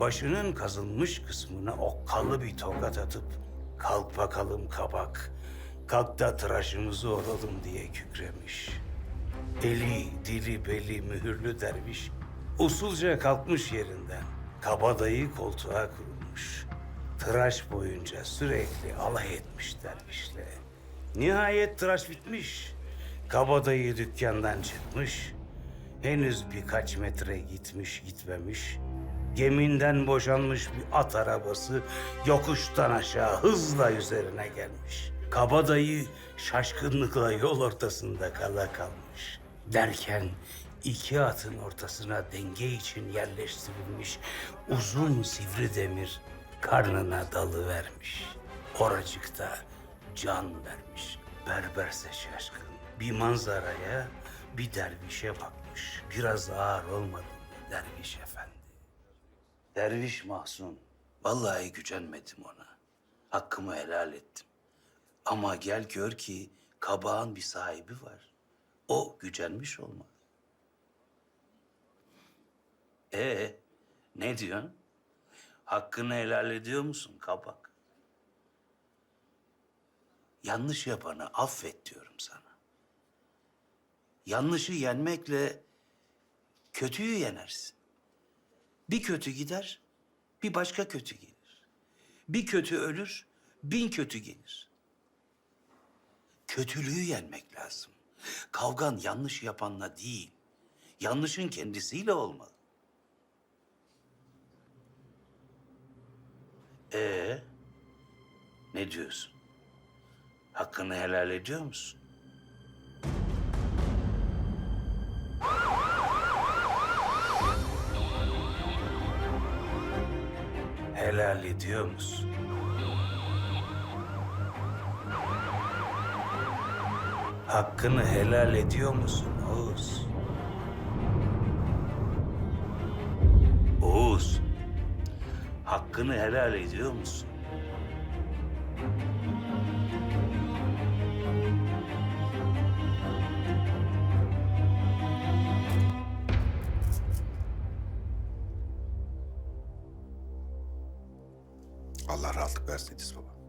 Başının kazılmış kısmına okkalı bir tokat atıp kalk bakalım kabak, kalk da tıraşımızı olalım diye kükremiş. Eli, dili, beli mühürlü derviş usulca kalkmış yerinden. Kabadayı koltuğa kurulmuş. Tıraş boyunca sürekli alay etmiş dervişle. Nihayet tıraş bitmiş. Kabadayı dükkandan çıkmış. Henüz birkaç metre gitmiş gitmemiş. Geminden boşanmış bir at arabası yokuştan aşağı hızla üzerine gelmiş. Kabadayı şaşkınlıkla yol ortasında kala kalmış. Derken iki atın ortasına denge için yerleştirilmiş uzun sivri demir karnına dalı vermiş. Oracıkta can vermiş. Berberse şaşkın. Bir manzaraya bir dervişe bakmış. Biraz ağır olmadı derviş efendi? Derviş mahzun. Vallahi gücenmedim ona. Hakkımı helal ettim. Ama gel gör ki kabağın bir sahibi var. O gücenmiş olmaz. Ee, ne diyorsun? Hakkını helal ediyor musun kabak? Yanlış yapanı affet diyorum sana. Yanlışı yenmekle kötüyü yenersin. Bir kötü gider, bir başka kötü gelir. Bir kötü ölür, bin kötü gelir. Kötülüğü yenmek lazım. Kavgan yanlış yapanla değil, yanlışın kendisiyle olmalı. Ee, ne diyorsun? Hakkını helal ediyor musun? Helal ediyor musun? Hakkını helal ediyor musun Oğuz? Oğuz, hakkını helal ediyor musun? Allah rahatlık versin İdris Baba.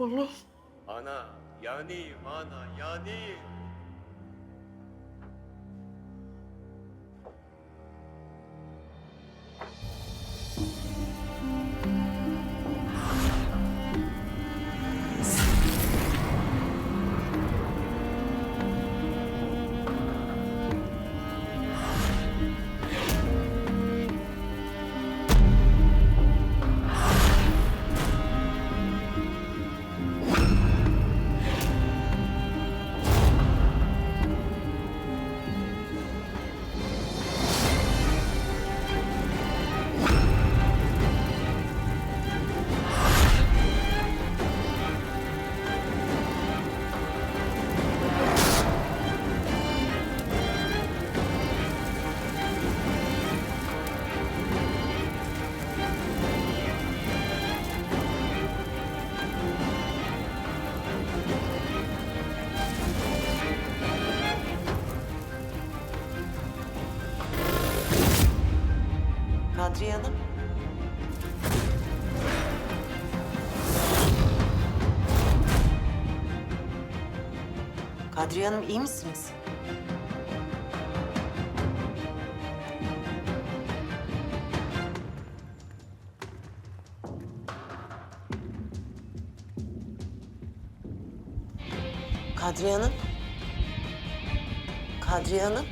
Oğlum. Ana yani mana yani. Kadriye Hanım iyi misiniz? Kadriye Hanım? Kadriye Hanım?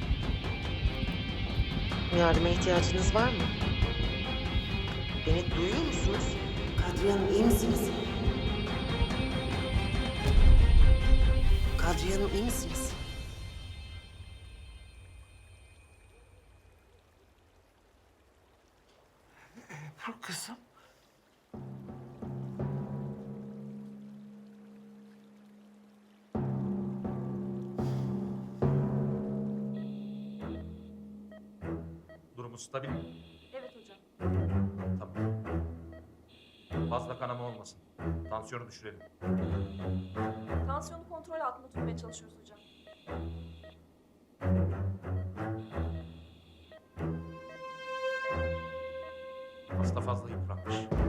Yardıma ihtiyacınız var mı? Beni duyuyor musunuz? Kadriye Hanım iyi misiniz? Kadriye Hanım iyi misiniz? Dur kızım. Durumu stabil mi? Evet hocam. Tamam. Fazla kanama olmasın. Tansiyonu düşürelim. Kontrol altında tutmaya çalışıyoruz hocam. Hasta fazla yıpranmış.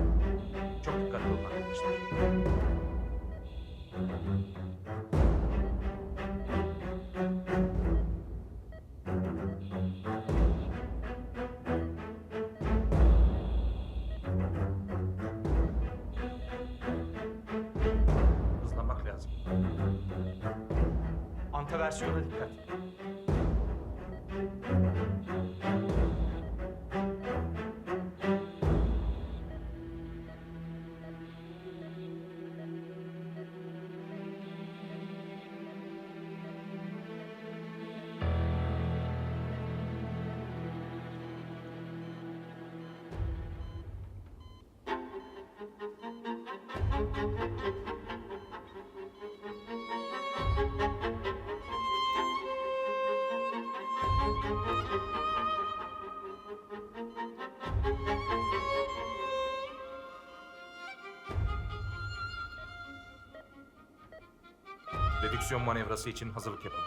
Redüksiyon manevrası için hazırlık yapın.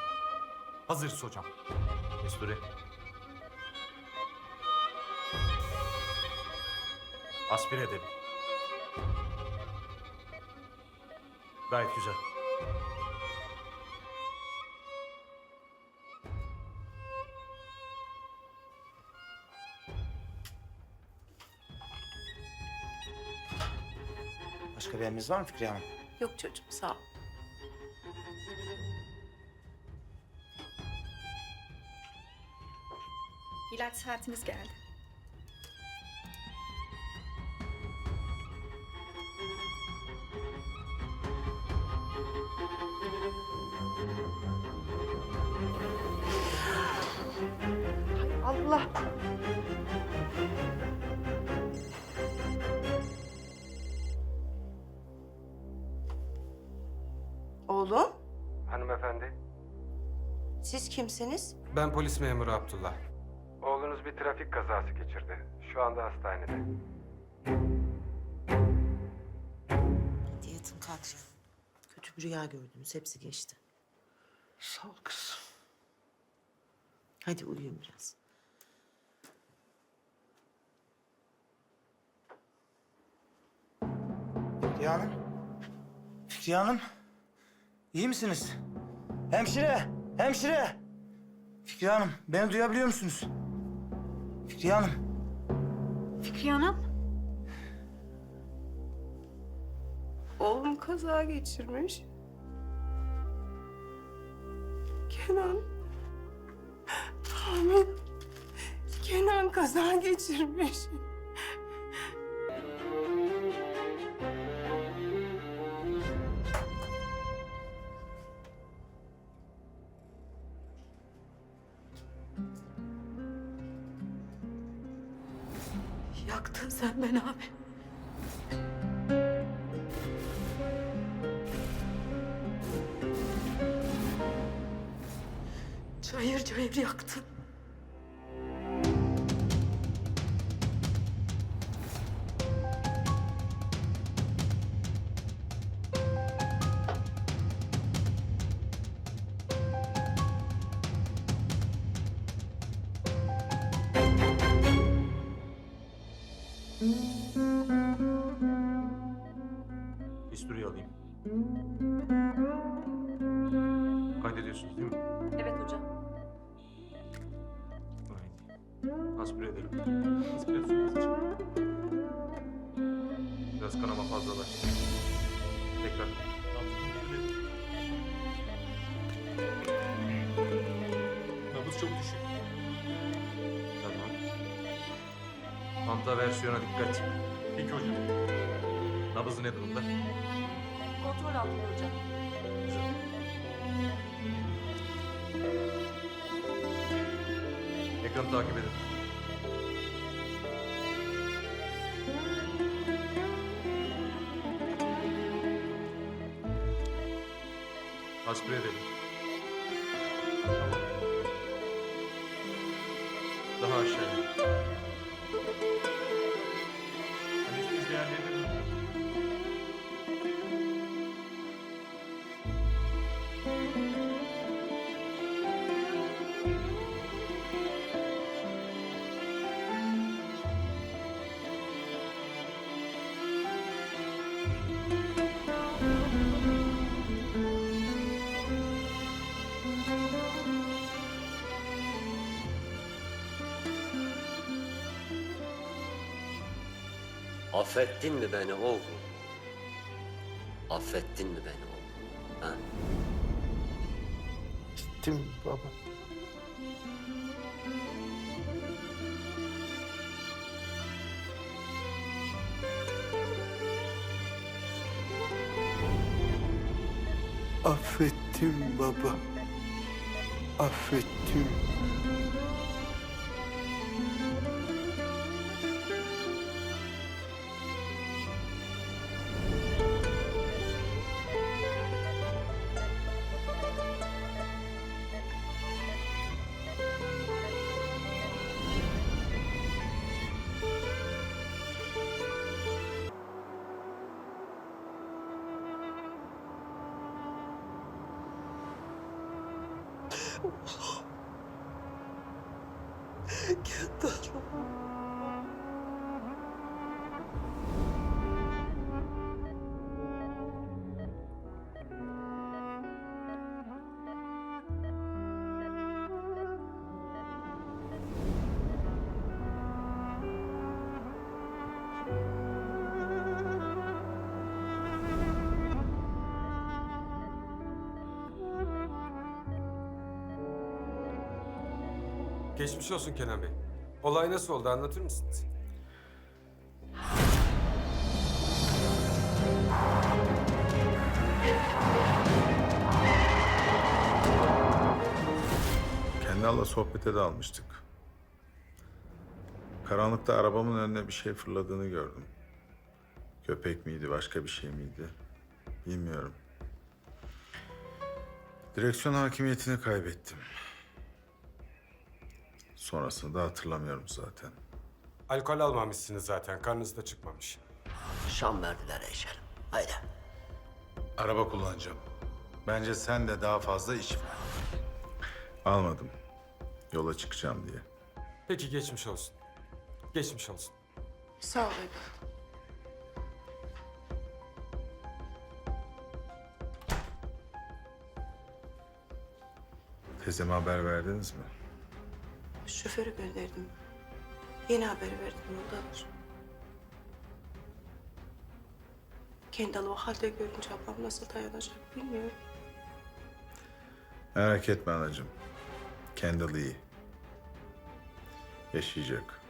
Hazırız hocam. Mesturi. Aspire edelim. Gayet güzel. Başka bir emriniz var mı Fikriye Hanım? Yok çocuğum sağ ol. İlaç saatiniz geldi. Allah. Oğlum, Hanımefendi. siz kimsiniz? Ben polis memuru Abdullah. Bir trafik kazası geçirdi. Şu anda hastanede. Hadi yatın Kadriye. Kötü bir rüya gördünüz, hepsi geçti. Sağ ol kızım. Hadi uyuyun biraz. Fikriye Hanım. Fikriye Hanım. İyi misiniz? Hemşire! Hemşire! Fikriye Hanım, beni duyabiliyor musunuz? Fikriye Hanım. Fikriye Hanım. Oğlum kaza geçirmiş. Kenan. Amin. Kenan kaza geçirmiş. Yaktın sen beni abi. Cayır cayır yaktın. Aspire edelim. Aspirasyon için. Biraz kanama fazlalaştı. Tekrar. Nabız çok düşük. Tamam. Manta versiyona dikkat. Peki hocam. Nabızı ne durumda? Kontrol altında hocam. Ekranı takip edin. Edelim. Affettin mi beni oğlum? Affettin mi beni oğlum? Ha? Gittim baba. Affettim baba. Affettim. Geçmiş olsun Kenan Bey. Olay nasıl oldu anlatır mısınız? Kendal'la sohbete dalmıştık. Karanlıkta arabamın önüne bir şey fırladığını gördüm. Köpek miydi, başka bir şey miydi? Bilmiyorum. Direksiyon hakimiyetini kaybettim. Sonrasını da hatırlamıyorum zaten. Alkol almamışsınız zaten. Karnınız da çıkmamış. Şam verdiler Eyşerim. Haydi. Araba kullanacağım. Bence sen de daha fazla içme. Almadım. Yola çıkacağım diye. Peki geçmiş olsun. Geçmiş olsun. Sağ ol evladım. Teyzeme haber verdiniz mi? Şoförü gönderdim. Yeni haber verdim yoldadır. Kendall o halde görünce ablam nasıl dayanacak bilmiyorum. Merak etme anacığım. Kendall iyi. Yaşayacak.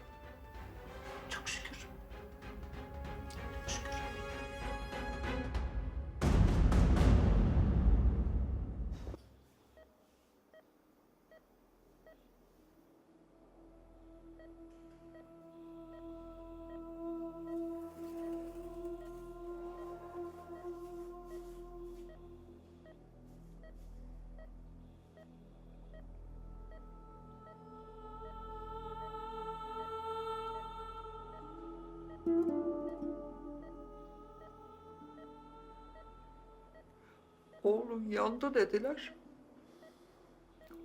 Oğlum yandı dediler.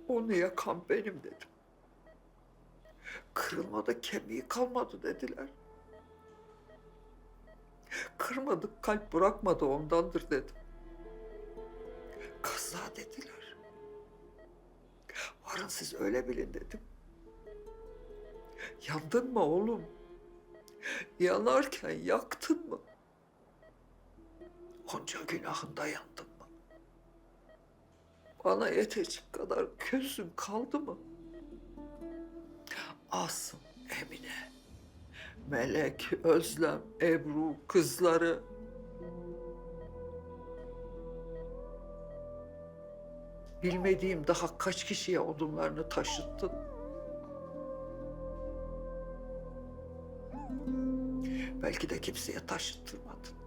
Onu yakan benim dedim. Kırılmadı kemiği kalmadı dediler. Kırmadık, kalp bırakmadı ondandır dedim. Kaza dediler. Varın siz öyle bilin dedim. Yandın mı oğlum? Yanarken yaktın mı? Onca günahında yandın mı? Bana yetecek kadar közün kaldı mı? Asım, Emine, Melek, Özlem, Ebru, kızları. Bilmediğim daha kaç kişiye odunlarını taşıttın. Belki de kimseye taşıttırmadın.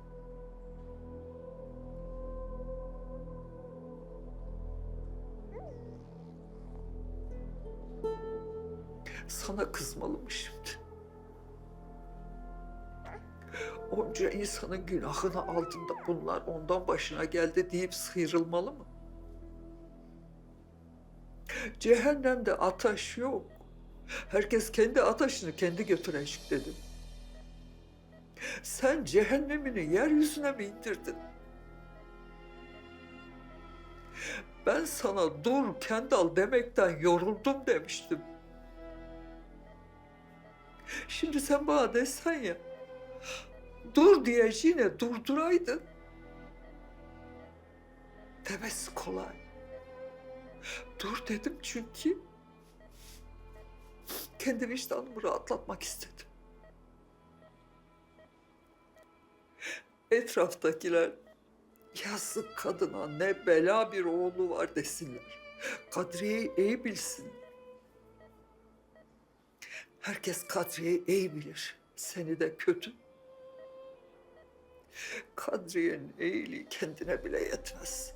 Sana kızmalı mı şimdi? Onca insanın günahını aldın da bunlar ondan başına geldi deyip sıyrılmalı mı? Cehennemde ateş yok. Herkes kendi ateşini kendi götürecek dedim. Sen cehennemini yeryüzüne mi indirdin? Ben sana dur Kendal demekten yoruldum demiştim. Şimdi sen bana desen ya, dur diyeceğine durduraydın. Demesi kolay. Dur dedim çünkü kendi vicdanımı rahatlatmak istedim. Etraftakiler yazık kadına ne bela bir oğlu var desinler. Kadriye'yi iyi bilsin. Herkes Kadriye'yi iyi bilir. Seni de kötü. Kadriye'nin iyiliği kendine bile yetmez.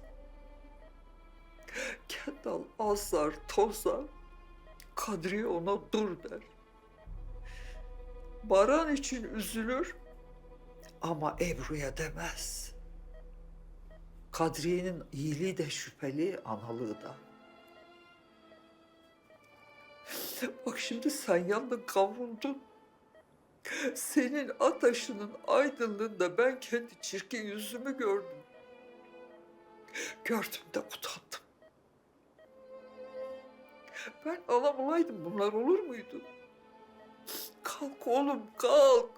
Kendal azar, tozar. Kadriye ona dur der. Baran için üzülür ama Ebru'ya demez. Kadriye'nin iyiliği de şüpheli, analığı da. Bak şimdi sen yandın, kavruldun. Senin ataşının aydınlığında ben kendi çirkin yüzümü gördüm. Gördüm de utandım. Ben anam olaydım bunlar olur muydu? Kalk oğlum kalk.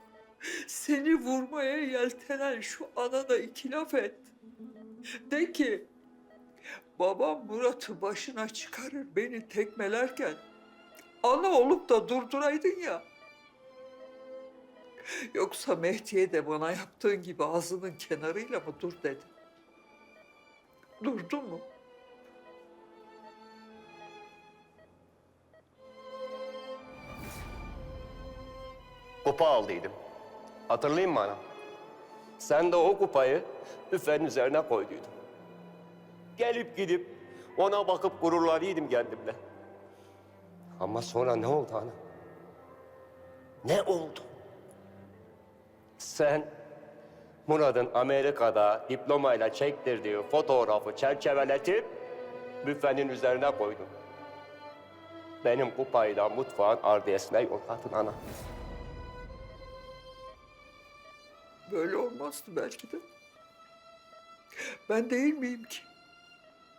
Seni vurmaya yeltenen şu anana iki laf et. De ki babam Murat'ı başına çıkarır beni tekmelerken ana olup da durduraydın ya. Yoksa Mehdi'ye de bana yaptığın gibi ağzının kenarıyla mı dur dedi. Durdu mu? Kupa aldıydım. Hatırlayın bana. Sen de o kupayı büfenin üzerine koyduydun. Gelip gidip ona bakıp gururlanıyordum kendimle. Ama sonra ne oldu ana? Ne oldu? Sen Murat'ın Amerika'da diplomayla çektirdiği fotoğrafı çerçeveletip büfenin üzerine koydun. Benim kupayı da mutfağın ardiyesine yolladın ana. Böyle olmazdı belki de. Ben değil miyim ki?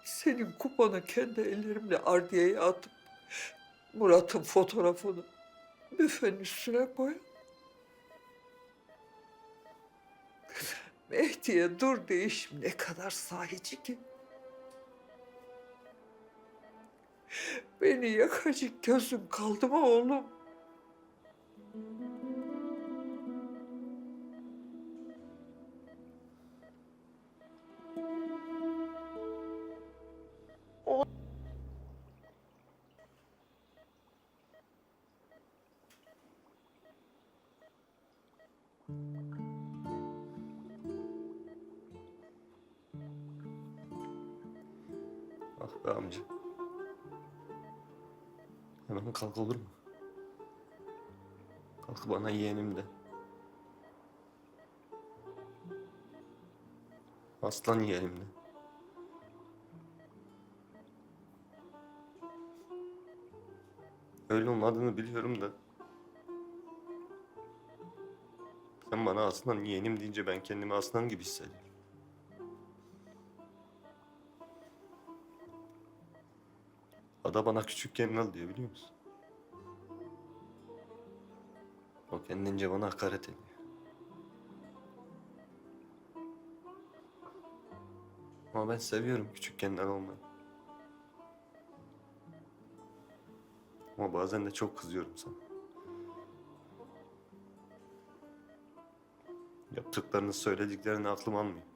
Senin kupanı kendi ellerimle ardiyeye atıp Murat'ın fotoğrafını büfenin üstüne koy. Mehdi'ye dur değişim ne kadar sahici ki. Beni yakacak gözüm kaldı mı oğlum? Amca. Hemen kalk olur mu? Kalk bana yeğenim de. Aslan yeğenim de. Öyle olmadığını biliyorum da. Sen bana aslan yeğenim deyince ben kendimi aslan gibi hissediyorum. Ada bana küçükken al diyor biliyor musun? O kendince bana hakaret ediyor. Ama ben seviyorum küçükkenden olmayı. Ama bazen de çok kızıyorum sana. Yaptıklarını, söylediklerini aklım almıyor.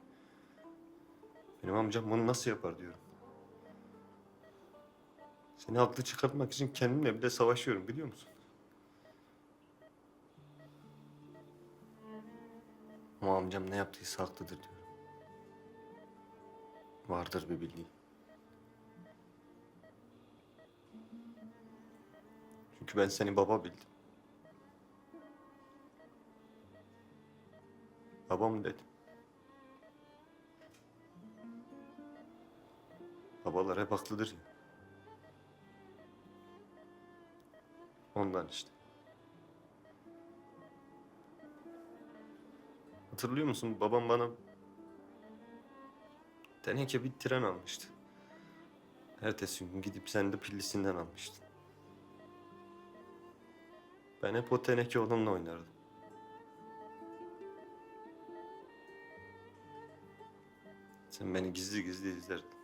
Benim amcam bunu nasıl yapar diyorum. Seni haklı çıkartmak için kendimle bile savaşıyorum biliyor musun? Ama amcam ne yaptıysa haklıdır diyorum. Vardır bir bildiği. Çünkü ben seni baba bildim. Babam dedim. Babalar hep haklıdır ya. Ondan işte. Hatırlıyor musun? Babam bana teneke bir tren almıştı. Ertesi gün gidip sen de pillisinden almıştın. Ben hep o teneke onunla oynardım. Sen beni gizli gizli izlerdin.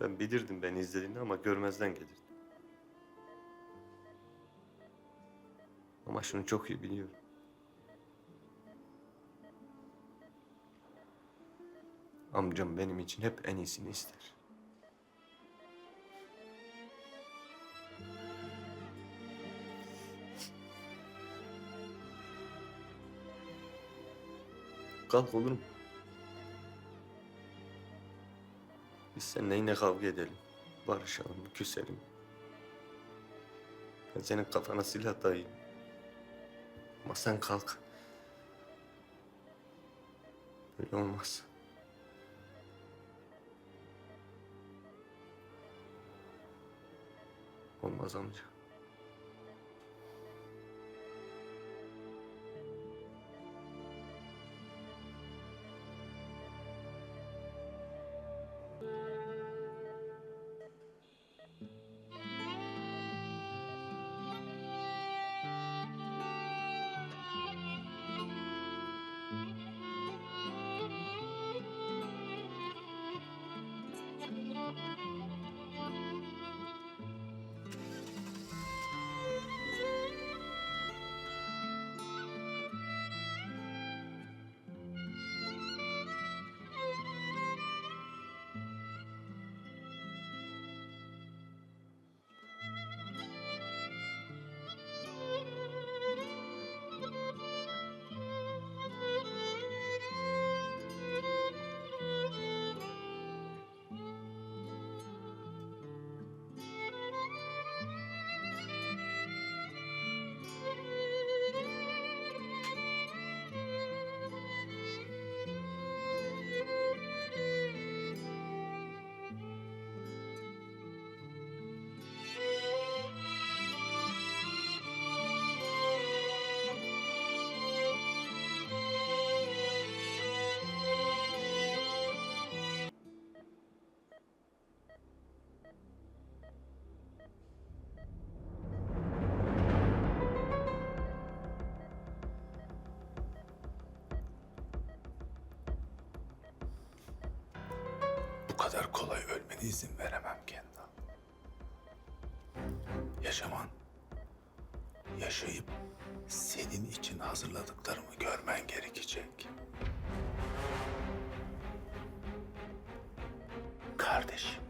Ben bilirdim beni izlediğini ama görmezden gelirdin. Ama şunu çok iyi biliyorum. Amcam benim için hep en iyisini ister. Kalk olur? Biz seninle yine kavga edelim. Barışalım, küselim. Ben senin kafana silah dayayım. Ama sen kalk. Böyle olmaz. Olmaz amca. kadar kolay ölmene izin veremem Kendall. Yaşaman, yaşayıp senin için hazırladıklarımı görmen gerekecek. Kardeşim.